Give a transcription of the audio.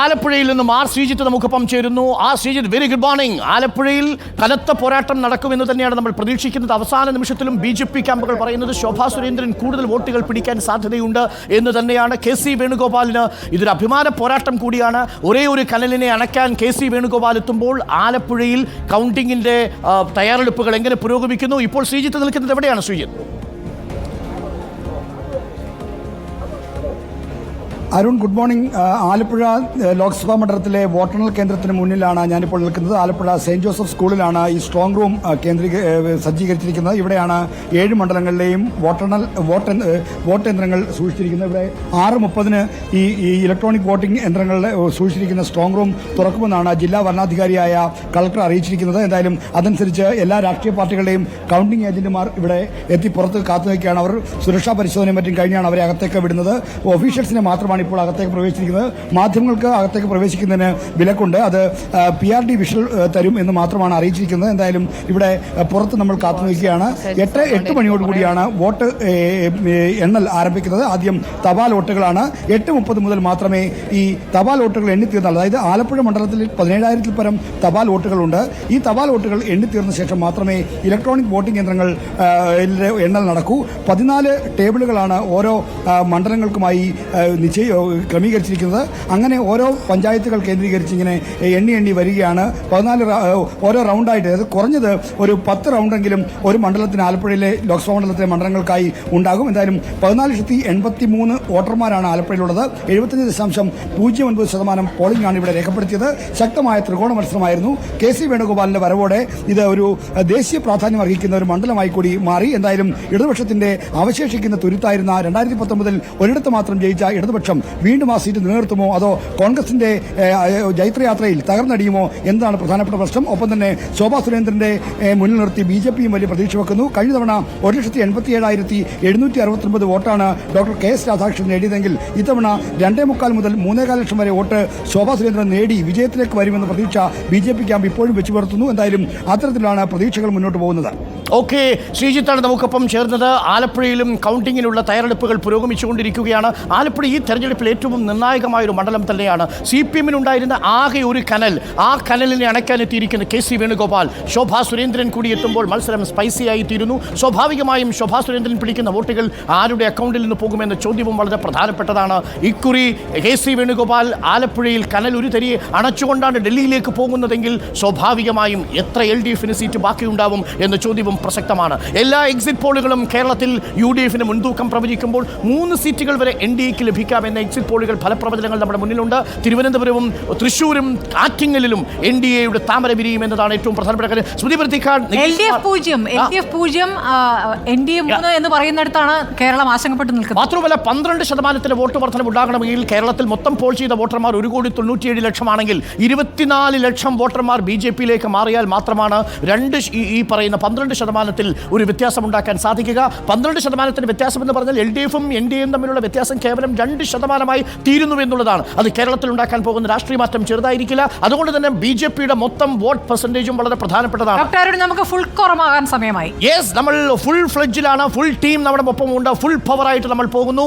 ആലപ്പുഴയിൽ നിന്നും ആർ ശ്രീജിത്ത് നമുക്കൊപ്പം ചേരുന്നു. ആ ശ്രീജിത്ത് വെരി ഗുഡ് മോർണിംഗ് ആലപ്പുഴയിൽ കനത്ത പോരാട്ടം നടക്കുമെന്ന് തന്നെയാണ് നമ്മൾ പ്രതീക്ഷിക്കുന്നത്. അവസാന നിമിഷത്തിലും ബി ജെ പി ക്യാമ്പുകൾ പറയുന്നത് ശോഭാ സുരേന്ദ്രൻ കൂടുതൽ വോട്ടുകൾ പിടിക്കാൻ സാധ്യതയുണ്ട് എന്ന് തന്നെയാണ് കെ സി വേണുഗോപാലിന് ഇതൊരു അഭിമാന പോരാട്ടം കൂടിയാണ്. ഒരേ ഒരു കനലിനെ അണയ്ക്കാൻ കെ സി വേണുഗോപാൽ എത്തുമ്പോൾ ആലപ്പുഴയിൽ കൗണ്ടിങ്ങിന്റെ തയ്യാറെടുപ്പുകൾ എങ്ങനെ പുരോഗമിക്കുന്നു? ഇപ്പോൾ ശ്രീജിത്ത് നിൽക്കുന്നത് എവിടെയാണ് ശ്രീജിത്ത്? അരുൺ ഗുഡ് മോർണിംഗ് ആലപ്പുഴ ലോക്സഭാ മണ്ഡലത്തിലെ വോട്ടെണ്ണൽ കേന്ദ്രത്തിന് മുന്നിലാണ് ഞാനിപ്പോൾ നിൽക്കുന്നത്. ആലപ്പുഴ സെന്റ് ജോസഫ് സ്കൂളിലാണ് ഈ സ്ട്രോങ് റൂം കേന്ദ്രീ സജ്ജീകരിച്ചിരിക്കുന്നത്. ഇവിടെയാണ് ഏഴ് മണ്ഡലങ്ങളിലെയും വോട്ടെണ്ണൽ വോട്ട് വോട്ട് യന്ത്രങ്ങൾ സൂക്ഷിച്ചിരിക്കുന്നത്. ഇവിടെ ആറ് മുപ്പതിന് ഈ ഈ ഇലക്ട്രോണിക് വോട്ടിംഗ് യന്ത്രങ്ങളുടെ സൂക്ഷിച്ചിരിക്കുന്ന സ്ട്രോങ് റൂം തുറക്കുമെന്നാണ് ജില്ലാ വരണാധികാരിയായ കളക്ടർ അറിയിച്ചിരിക്കുന്നത്. എന്തായാലും അതനുസരിച്ച് എല്ലാ രാഷ്ട്രീയ പാർട്ടികളുടെയും കൗണ്ടിംഗ് ഏജന്റുമാർ ഇവിടെ എത്തി പുറത്ത് കാത്തു നിൽക്കുകയാണ് അവർ സുരക്ഷാ പരിശോധനയും മറ്റും കഴിഞ്ഞാണ് അവരെ അകത്തേക്ക് വിടുന്നത്. ഓഫീഷ്യൽസിനെ മാത്രമാണ് ഇപ്പോൾ അകത്തേക്ക് പ്രവേശിച്ചിരിക്കുന്നത്. മാധ്യമങ്ങൾക്ക് അകത്തേക്ക് പ്രവേശിക്കുന്നതിന് വിലക്കുണ്ട്. അത് പി ആർ ഡി വിഷൽ തരും എന്ന് മാത്രമാണ് അറിയിച്ചിരിക്കുന്നത്. എന്തായാലും ഇവിടെ പുറത്ത് നമ്മൾ കാത്തു നിൽക്കുകയാണ് എട്ട് എട്ട് മണിയോടുകൂടിയാണ് വോട്ട് എണ്ണൽ ആരംഭിക്കുന്നത്. ആദ്യം തപാൽ വോട്ടുകളാണ്. എട്ട് മുപ്പത് മുതൽ മാത്രമേ ഈ തപാൽ വോട്ടുകൾ എണ്ണിത്തീർന്നുള്ളൂ അതായത് ആലപ്പുഴ മണ്ഡലത്തിൽ പതിനേഴായിരത്തിൽ പരം തപാൽ വോട്ടുകളുണ്ട്. ഈ തപാൽ വോട്ടുകൾ എണ്ണിത്തീർന്ന ശേഷം മാത്രമേ ഇലക്ട്രോണിക് വോട്ടിംഗ് യന്ത്രങ്ങൾ എണ്ണൽ നടക്കൂ. പതിനാല് ടേബിളുകളാണ് ഓരോ മണ്ഡലങ്ങൾക്കുമായി ആ, നിശ്ചയ ക്രമീകരിച്ചിരിക്കുന്നത്. അങ്ങനെ ഓരോ പഞ്ചായത്തുകൾ കേന്ദ്രീകരിച്ച് ഇങ്ങനെ എണ്ണി എണ്ണി വരികയാണ്. പതിനാല് ഓരോ റൗണ്ടായിട്ട് അതായത് കുറഞ്ഞത് ഒരു പത്ത് റൗണ്ടെങ്കിലും ഒരു മണ്ഡലത്തിന് ആലപ്പുഴയിലെ ലോക്സഭാ മണ്ഡലത്തിലെ മണ്ഡലങ്ങൾക്കായി ഉണ്ടാകും. എന്തായാലും പതിനാല് ലക്ഷത്തി എൺപത്തി മൂന്ന് വോട്ടർമാരാണ് ആലപ്പുഴയിലുള്ളത്. എഴുപത്തഞ്ച് ദശാംശം പൂജ്യം ഒൻപത് ശതമാനം പോളിംഗ് ആണ് ഇവിടെ രേഖപ്പെടുത്തിയത്. ശക്തമായ ത്രികോണ മത്സരമായിരുന്നു. കെ സി വേണുഗോപാലിന്റെ വരവോടെ ഇത് ഒരു ദേശീയ പ്രാധാന്യം അർഹിക്കുന്ന ഒരു മണ്ഡലമായി കൂടി മാറി. എന്തായാലും ഇടതുപക്ഷത്തിന്റെ അവശേഷിക്കുന്ന തുരുത്തായിരുന്ന രണ്ടായിരത്തി പത്തൊമ്പതിൽ ഒരിടത്ത് മാത്രം ജയിച്ച ഇടതുപക്ഷം വീണ്ടും ആ സീറ്റ് നിലനിർത്തുമോ? അതോ കോൺഗ്രസിന്റെ ജൈത്രയാത്രയിൽ തകർന്നടിയുമോ എന്നതാണ് പ്രധാനപ്പെട്ട പ്രശ്നം. ഒപ്പം തന്നെ ശോഭാ സുരേന്ദ്രന്റെ മുന്നിൽ നിർത്തി ബി ജെ പിയും വലിയ പ്രതീക്ഷ വെക്കുന്നു. കഴിഞ്ഞ തവണ ഒരു ലക്ഷത്തി എൺപത്തി ഏഴായിരത്തി എഴുന്നൂറ്റി അറുപത്തൊൻപത് വോട്ടാണ് ഡോക്ടർ കെ എസ് രാധാകൃഷ്ണൻ നേടിയതെങ്കിൽ ഇത്തവണ രണ്ടേ മുക്കാൽ മുതൽ മൂന്നേകാൽ ലക്ഷം വരെ വോട്ട് ശോഭാ സുരേന്ദ്രൻ നേടി വിജയത്തിലേക്ക് വരുമെന്ന പ്രതീക്ഷ ബി ജെ പി ക്യാമ്പ് ഇപ്പോഴും വെച്ചു പുലർത്തുന്നു. എന്തായാലും അത്തരത്തിലാണ് പ്രതീക്ഷകൾ മുന്നോട്ട് പോകുന്നത്. ഓക്കെ ശ്രീജിത്താണ് നമുക്കൊപ്പം ചേർന്നത്. ആലപ്പുഴയിലും കൗണ്ടിങ്ങിനുള്ള തയ്യാറെടുപ്പുകൾ പുരോഗമിച്ചുകൊണ്ടിരിക്കുകയാണ്. ആലപ്പുഴ ഈ തെരഞ്ഞെടുപ്പിൽ ഏറ്റവും നിർണായകമായ ഒരു മണ്ഡലം തന്നെയാണ് സി പി എമ്മിനുണ്ടായിരുന്ന ആകെ ഒരു കനൽ. ആ കനലിനെ അണയ്ക്കാനെത്തിയിരിക്കുന്ന കെ സി വേണുഗോപാൽ. ശോഭാ സുരേന്ദ്രൻ കൂടി എത്തുമ്പോൾ മത്സരം സ്പൈസിയായി തീരുന്നു സ്വാഭാവികമായും ശോഭാ സുരേന്ദ്രൻ പിടിക്കുന്ന വോട്ടുകൾ ആരുടെ അക്കൗണ്ടിൽ നിന്ന് പോകുമെന്ന ചോദ്യവും വളരെ പ്രധാനപ്പെട്ടതാണ്. ഇക്കുറി കെ സി വേണുഗോപാൽ ആലപ്പുഴയിൽ കനൽ ഒരു തരി അണച്ചുകൊണ്ടാണ് ഡൽഹിയിലേക്ക് പോകുന്നതെങ്കിൽ സ്വാഭാവികമായും എത്ര എൽ ഡി എഫിന് സീറ്റ് ബാക്കിയുണ്ടാവും എന്ന ചോദ്യവും പ്രസക്തമാണ്. എല്ലാ എക്സിറ്റ് പോളുകളും കേരളത്തിൽ യു ഡി എഫിന് മുൻതൂക്കം പ്രവചിക്കുമ്പോൾ മൂന്ന് സീറ്റുകൾ വരെ എൻ ഡി എക്ക് ലഭിക്കാമെന്ന എക്സിറ്റ് പോളുകൾ ഫലപ്രവചനങ്ങൾ നമ്മുടെ മുന്നിലുണ്ട്. തിരുവനന്തപുരവും തൃശ്ശൂരും ആറ്റിങ്ങലിലും എൻ ഡി എയുടെ താമര വിരിയും എന്നതാണ് ഏറ്റവും പ്രധാനപ്പെട്ട കാര്യം. സ്മൃതി എന്ന് പറയുന്നിടത്താണ് കേരളം ആശങ്കപ്പെട്ട് നിൽക്കുന്നത്. മാത്രമല്ല പന്ത്രണ്ട് ശതമാനത്തിന്റെ വോട്ട് വർധന ഉണ്ടാകണമെങ്കിൽ കേരളത്തിൽ മൊത്തം പോൾ ചെയ്ത വോട്ടർമാർ ഒരു കോടി തൊണ്ണൂറ്റിയേഴ് ലക്ഷമാണെങ്കിൽ ഇരുപത്തിനാല് ലക്ഷം വോട്ടർമാർ ബി ജെ പിയിലേക്ക് മാറിയാൽ മാത്രമാണ് രണ്ട് ഈ- പറയുന്ന പന്ത്രണ്ട് ശതമാനത്തിൽ ഒരു വ്യത്യാസം ഉണ്ടാക്കാൻ സാധിക്കുക. പന്ത്രണ്ട് ശതമാനത്തിന് വ്യത്യാസം എന്ന് പറഞ്ഞാൽ എൽ ഡി എഫും എൻ ഡി എയും തമ്മിലുള്ള വ്യത്യാസം കേവലം രണ്ട് ശതമാനമായി തീരുന്നു എന്നുള്ളതാണ്. അത് കേരളത്തിൽ ഉണ്ടാക്കാൻ പോകുന്ന രാഷ്ട്രീയ മാറ്റം ചെറുതായിരിക്കില്ല. അതുകൊണ്ട് തന്നെ ബി ജെ പിയുടെ മൊത്തം വോട്ട് പെർസെന്റേജും വളരെ പ്രധാനപ്പെട്ടതാണ്. ഡോക്ടർ നമുക്ക് ഫുൾ കുറമാകാൻ സമയമായി. യെസ് നമ്മൾ ഫുൾ ഫ്ലെഡ്ജിലാണ് ഫുൾ ടീം നമ്മുടെ ഒപ്പം ഉണ്ട് ഫുൾ പവറായിട്ട് നമ്മൾ പോകുന്നു.